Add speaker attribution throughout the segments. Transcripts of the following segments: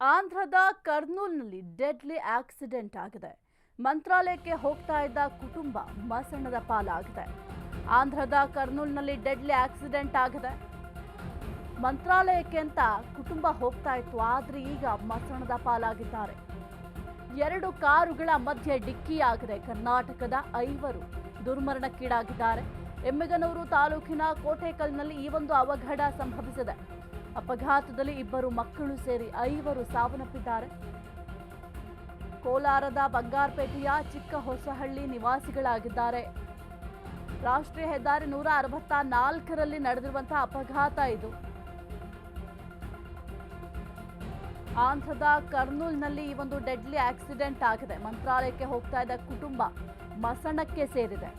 Speaker 1: ಆಂಧ್ರದ ಕರ್ನೂಲ್ನಲ್ಲಿ deadly accident ಆಗಿದೆ. ಮಂತ್ರಾಲಯಕ್ಕೆ ಹೋಗ್ತಾ ಇದ್ದ ಕುಟುಂಬ ಮಸಣದ ಪಾಲಾಗಿದೆ. ಆಂಧ್ರದ ಕರ್ನೂಲ್ನಲ್ಲಿ ಡೆಡ್ಲಿ ಆಕ್ಸಿಡೆಂಟ್ ಆಗಿದೆ. ಮಂತ್ರಾಲಯಕ್ಕೆ ಅಂತ ಕುಟುಂಬ ಹೋಗ್ತಾ ಇತ್ತು, ಆದ್ರೆ ಈಗ ಮಸಣದ ಪಾಲಾಗಿದ್ದಾರೆ. ಎರಡು ಕಾರುಗಳ ಮಧ್ಯೆ ಡಿಕ್ಕಿಯಾಗಿದೆ. ಕರ್ನಾಟಕದ ಐವರು ದುರ್ಮರಣಕ್ಕೀಡಾಗಿದ್ದಾರೆ. ಎಮ್ಮಿಗನೂರು ತಾಲೂಕಿನ ಕೋಟೆಕಲ್ನಲ್ಲಿ ಈ ಒಂದು ಅವಘಡ ಸಂಭವಿಸಿದೆ. ಅಪಘಾತದಲ್ಲಿ ಇಬ್ಬರು ಮಕ್ಕಳು ಸೇರಿ ಐವರು ಸಾವನ್ನಪ್ಪಿದ್ದಾರೆ. ಕೋಲಾರದ ಬಂಗಾರಪೇಟೆಯ ಚಿಕ್ಕ ಹೊಸಹಳ್ಳಿ ನಿವಾಸಿಗಳಾಗಿದ್ದಾರೆ. ರಾಷ್ಟ್ರೀಯ ಹೆದ್ದಾರಿ ನೂರ ಅರವತ್ತ ನಾಲ್ಕರಲ್ಲಿ ನಡೆದಿರುವಂತಹ ಅಪಘಾತ ಇದು. ಆಂಧ್ರದ ಕರ್ನೂಲ್ನಲ್ಲಿ ಈ ಒಂದು ಡೆಡ್ಲಿ ಆಕ್ಸಿಡೆಂಟ್ ಆಗಿದೆ. ಮಂತ್ರಾಲಯಕ್ಕೆ ಹೋಗ್ತಾ ಇದ್ದ ಕುಟುಂಬ ಮಸಣಕ್ಕೆ ಸೇರಿದೆ.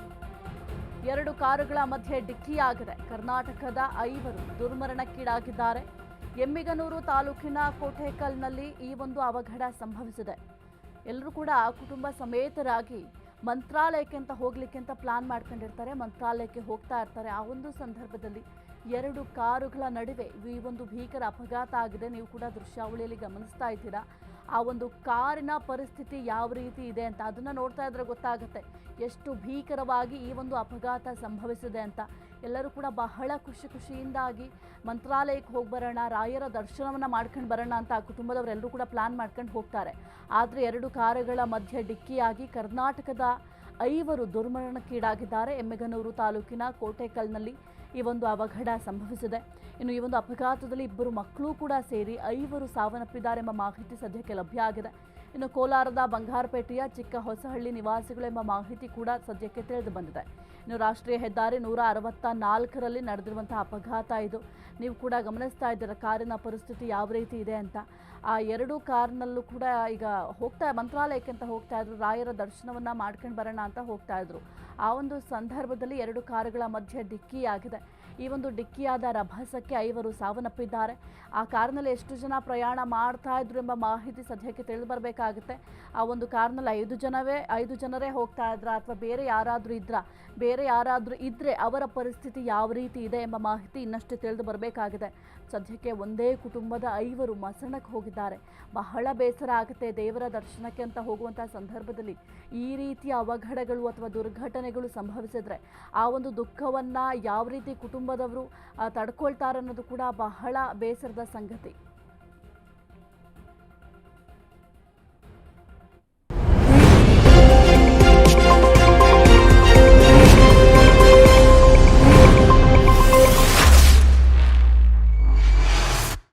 Speaker 1: ಎರಡು ಕಾರುಗಳ ಮಧ್ಯೆ ಡಿಕ್ಕಿಯಾಗಿದೆ. ಕರ್ನಾಟಕದ ಐವರು ದುರ್ಮರಣಕ್ಕೀಡಾಗಿದ್ದಾರೆ. ಎಮ್ಮಿಗನೂರು ತಾಲೂಕಿನ ಕೋಟೆಕಲ್ನಲ್ಲಿ ಈ ಒಂದು ಅವಘಡ ಸಂಭವಿಸಿದೆ. ಎಲ್ಲರೂ ಕೂಡ ಕುಟುಂಬ ಸಮೇತರಾಗಿ ಮಂತ್ರಾಲಯಕ್ಕೆ ಅಂತ ಹೋಗ್ಲಿಕ್ಕೆ ಅಂತ ಪ್ಲಾನ್ ಮಾಡ್ಕೊಂಡಿರ್ತಾರೆ. ಮಂತ್ರಾಲಯಕ್ಕೆ ಹೋಗ್ತಾ ಇರ್ತಾರೆ. ಆ ಒಂದು ಸಂದರ್ಭದಲ್ಲಿ ಎರಡು ಕಾರುಗಳ ನಡುವೆ ಈ ಒಂದು ಭೀಕರ ಅಪಘಾತ ಆಗಿದೆ. ನೀವು ಕೂಡ ದೃಶ್ಯಾವಳಿಯಲ್ಲಿ ಗಮನಿಸ್ತಾ ಇದ್ದೀರಾ? ಆ ಒಂದು ಕಾರಿನ ಪರಿಸ್ಥಿತಿ ಯಾವ ರೀತಿ ಇದೆ ಅಂತ ಅದನ್ನು ನೋಡ್ತಾ ಇದ್ರೆ ಗೊತ್ತಾಗುತ್ತೆ. ಎಷ್ಟು ಭೀಕರವಾಗಿ ಈ ಒಂದು ಅಪಘಾತ ಸಂಭವಿಸಿದೆ ಅಂತ. ಎಲ್ಲರೂ ಕೂಡ ಬಹಳ ಖುಷಿ ಖುಷಿಯಿಂದಾಗಿ ಮಂತ್ರಾಲಯಕ್ಕೆ ಹೋಗಿ ಬರೋಣ, ರಾಯರ ದರ್ಶನವನ್ನು ಮಾಡ್ಕೊಂಡು ಬರೋಣ ಅಂತ ಆ ಕುಟುಂಬದವರೆಲ್ಲರೂ ಕೂಡ ಪ್ಲಾನ್ ಮಾಡ್ಕೊಂಡು ಹೋಗ್ತಾರೆ. ಆದರೆ ಎರಡು ಕಾರುಗಳ ಮಧ್ಯೆ ಡಿಕ್ಕಿಯಾಗಿ ಕರ್ನಾಟಕದ ಐವರು ದುರ್ಮರಣಕ್ಕೀಡಾಗಿದ್ದಾರೆ. ಎಮ್ಮೆಗನೂರು ತಾಲೂಕಿನ ಕೋಟೆಕಲ್ನಲ್ಲಿ ಈ ಒಂದು ಅವಘಡ ಸಂಭವಿಸಿದೆ. ಇನ್ನು ಈ ಒಂದು ಅಪಘಾತದಲ್ಲಿ ಇಬ್ಬರು ಮಕ್ಕಳು ಕೂಡ ಸೇರಿ ಐವರು ಸಾವನ್ನಪ್ಪಿದ್ದಾರೆ ಎಂಬ ಮಾಹಿತಿ ಸದ್ಯಕ್ಕೆ ಲಭ್ಯ ಆಗಿದೆ. ಇನ್ನು ಕೋಲಾರದ ಬಂಗಾರಪೇಟೆಯ ಚಿಕ್ಕ ಹೊಸಹಳ್ಳಿ ನಿವಾಸಿಗಳು ಎಂಬ ಮಾಹಿತಿ ಕೂಡ ಸದ್ಯಕ್ಕೆ ತಿಳಿದು ಬಂದಿದೆ. ಇನ್ನು ರಾಷ್ಟ್ರೀಯ ಹೆದ್ದಾರಿ ನೂರ ಅರವತ್ತ ನಾಲ್ಕರಲ್ಲಿ ನಡೆದಿರುವಂತಹ ಅಪಘಾತ ಇದು. ನೀವು ಕೂಡ ಗಮನಿಸ್ತಾ ಇದ್ದೀರ, ಕಾರಿನ ಪರಿಸ್ಥಿತಿ ಯಾವ ರೀತಿ ಇದೆ ಅಂತ? ಆ ಎರಡು ಕಾರ್ನಲ್ಲೂ ಕೂಡ ಈಗ ಹೋಗ್ತಾ, ಮಂತ್ರಾಲಯಕ್ಕೆ ಅಂತ ಹೋಗ್ತಾ ಇದ್ರು, ರಾಯರ ದರ್ಶನವನ್ನ ಮಾಡ್ಕೊಂಡು ಬರೋಣ ಅಂತ ಹೋಗ್ತಾ ಇದ್ರು. ಆ ಒಂದು ಸಂದರ್ಭದಲ್ಲಿ ಎರಡು ಕಾರುಗಳ ಮಧ್ಯೆ ಡಿಕ್ಕಿಯಾಗಿದೆ. ಈ ಒಂದು ಡಿಕ್ಕಿಯಾದ ರಭಸಕ್ಕೆ ಐವರು ಸಾವನ್ನಪ್ಪಿದ್ದಾರೆ. ಆ ಕಾರ್ನಲ್ಲಿ ಎಷ್ಟು ಜನ ಪ್ರಯಾಣ ಮಾಡ್ತಾ ಇದ್ರು ಎಂಬ ಮಾಹಿತಿ ಸದ್ಯಕ್ಕೆ ತಿಳಿದು ಬರಬೇಕಾಗುತ್ತೆ ಆ ಒಂದು ಕಾರ್ನಲ್ಲಿ ಐದು ಜನವೇ, ಐದು ಜನರೇ ಹೋಗ್ತಾ ಇದ್ರ ಅಥವಾ ಬೇರೆ ಯಾರಾದರೂ ಇದ್ರ? ಬೇರೆ ಯಾರಾದರೂ ಇದ್ದರೆ ಅವರ ಪರಿಸ್ಥಿತಿ ಯಾವ ರೀತಿ ಇದೆ ಎಂಬ ಮಾಹಿತಿ ಇನ್ನಷ್ಟು ತಿಳಿದು ಬರಬೇಕಾಗಿದೆ. ಸದ್ಯಕ್ಕೆ ಒಂದೇ ಕುಟುಂಬದ ಐವರು ಮಸಣಕ್ಕೆ ಹೋಗಿದ್ದಾರೆ. ಬಹಳ ಬೇಸರ ಆಗುತ್ತೆ ದೇವರ ದರ್ಶನಕ್ಕೆ ಅಂತ ಹೋಗುವಂಥ ಸಂದರ್ಭದಲ್ಲಿ. ಈ ರೀತಿಯ ಅವಘಡಗಳು ಅಥವಾ ದುರ್ಘಟನೆಗಳು ಸಂಭವಿಸಿದ್ರೆ ಆ ಒಂದು ದುಃಖವನ್ನ ಯಾವ ರೀತಿ ಕುಟುಂಬದವರು ತಡ್ಕೊಳ್ತಾರೆ ಅನ್ನೋದು ಕೂಡ ಬಹಳ ಬೇಸರದ ಸಂಗತಿ.